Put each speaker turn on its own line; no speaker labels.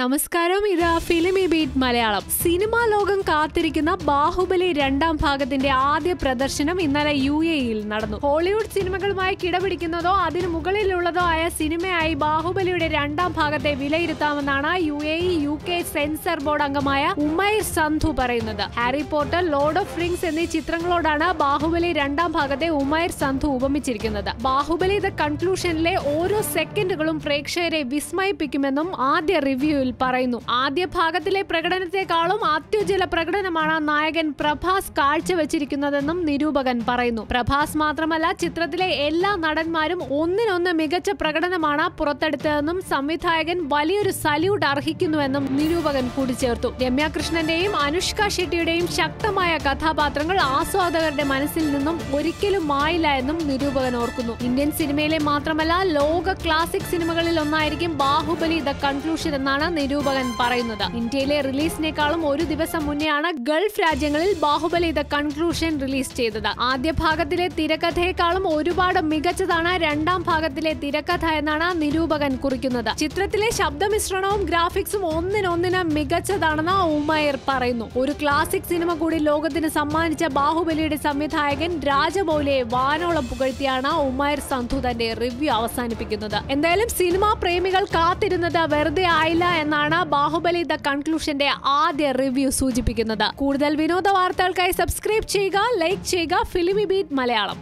നമസ്കാരം. ഇത് filmi beat Malayalam. Cinema ലോകം കാത്തിരിക്കുന്ന ബാഹുബലി രണ്ടാം ഭാഗത്തിന്റെ ആദ്യ പ്രദർശനം ഇന്നലെ യു എയിൽ നടന്നു. ഹോളിവുഡ് സിനിമകളുമായി കിടപിടിക്കുന്നതോ അതിന് മുകളിലുള്ളതോ ആയ സിനിമയായി ബാഹുബലിയുടെ രണ്ടാം ഭാഗത്തെ വിലയിരുത്താമെന്നാണ് U A U K censor board അംഗമായ ഉമൈർ സന്ധു പറയുന്നത്. Harry Potter Lord of Rings എന്നീ ചിത്രങ്ങളോടാണ് ബാഹുബലി രണ്ടാം ഭാഗത്തെ ഉമൈർ സന്ധു ഉപമിച്ചിരിക്കുന്നത്. ബാഹുബലി ദ കൺക്ലൂഷനിലെ ഓരോ സെക്കൻഡുകളും പ്രേക്ഷകരെ വിസ്മയിപ്പിക്കുമെന്നും ആദ്യ റിവ്യൂവിൽ പറയുന്നു. ആദ്യ ഭാഗത്തിലെ പ്രകടനത്തെക്കാളും അത്യുജ്വല പ്രകടനമാണ് നായകൻ പ്രഭാസ് കാഴ്ചവെച്ചിരിക്കുന്നതെന്നും നിരൂപകൻ പറയുന്നു. പ്രഭാസ് മാത്രമല്ല ചിത്രത്തിലെ എല്ലാ നടന്മാരും ഒന്നിനൊന്ന് മികച്ച പ്രകടനമാണ് പുറത്തെടുത്തതെന്നും സംവിധായകൻ വലിയൊരു സല്യൂട്ട് അർഹിക്കുന്നുവെന്നും നിരൂപകൻ കൂട്ടിച്ചേർത്തു. രമ്യാകൃഷ്ണന്റെയും അനുഷ്ക ഷെട്ടിയുടെയും ശക്തമായ കഥാപാത്രങ്ങൾ ആസ്വാദകരുടെ മനസ്സിൽ നിന്നും ഒരിക്കലും മായില്ല എന്നും നിരൂപകൻ ഓർക്കുന്നു. ഇന്ത്യൻ സിനിമയിലെ മാത്രമല്ല ലോക ക്ലാസിക് സിനിമകളിൽ ഒന്നായിരിക്കും ബാഹുബലി ദ കൺക്ലൂഷൻ എന്നാണ് നിരൂപകൻ പറയുന്നത്. ഇന്ത്യയിലെ റിലീസിനേക്കാളും ഒരു ദിവസം മുന്നെയാണ് ഗൾഫ് രാജ്യങ്ങളിൽ ബാഹുബലി ദ കൺക്ലൂഷൻ റിലീസ് ചെയ്തത്. ആദ്യ ഭാഗത്തിലെ തിരക്കഥയെക്കാളും ഒരുപാട് മികച്ചതാണ് രണ്ടാം ഭാഗത്തിലെ തിരക്കഥ എന്നാണ് നിരൂപകൻ കുറിക്കുന്നത്. ചിത്രത്തിലെ ശബ്ദമിശ്രണവും ഗ്രാഫിക്സും ഒന്നിനൊന്നിന് മികച്ചതാണെന്ന് ഉമയർ പറയുന്നു. ഒരു ക്ലാസിക് സിനിമ കൂടി ലോകത്തിന് സമ്മാനിച്ച ബാഹുബലിയുടെ സംവിധായകൻ രാജമൗലിയെ വാനോളം പുകഴ്ത്തിയാണ് ഉമയർ സന്ധു തന്റെ റിവ്യൂ അവസാനിപ്പിക്കുന്നത്. എന്തായാലും സിനിമാ പ്രേമികൾ കാത്തിരുന്നത് വെറുതെ ആയില്ല എന്നാണ് ബാഹുബലി ദ കൺക്ലൂഷന്റെ ആദ്യ റിവ്യൂ സൂചിപ്പിക്കുന്നത്. കൂടുതൽ വിനോദ വാർത്തകൾക്കായി സബ്സ്ക്രൈബ് ചെയ്യുക ലൈക്ക് ചെയ്യുക ഫിലിമി ബീറ്റ് മലയാളം.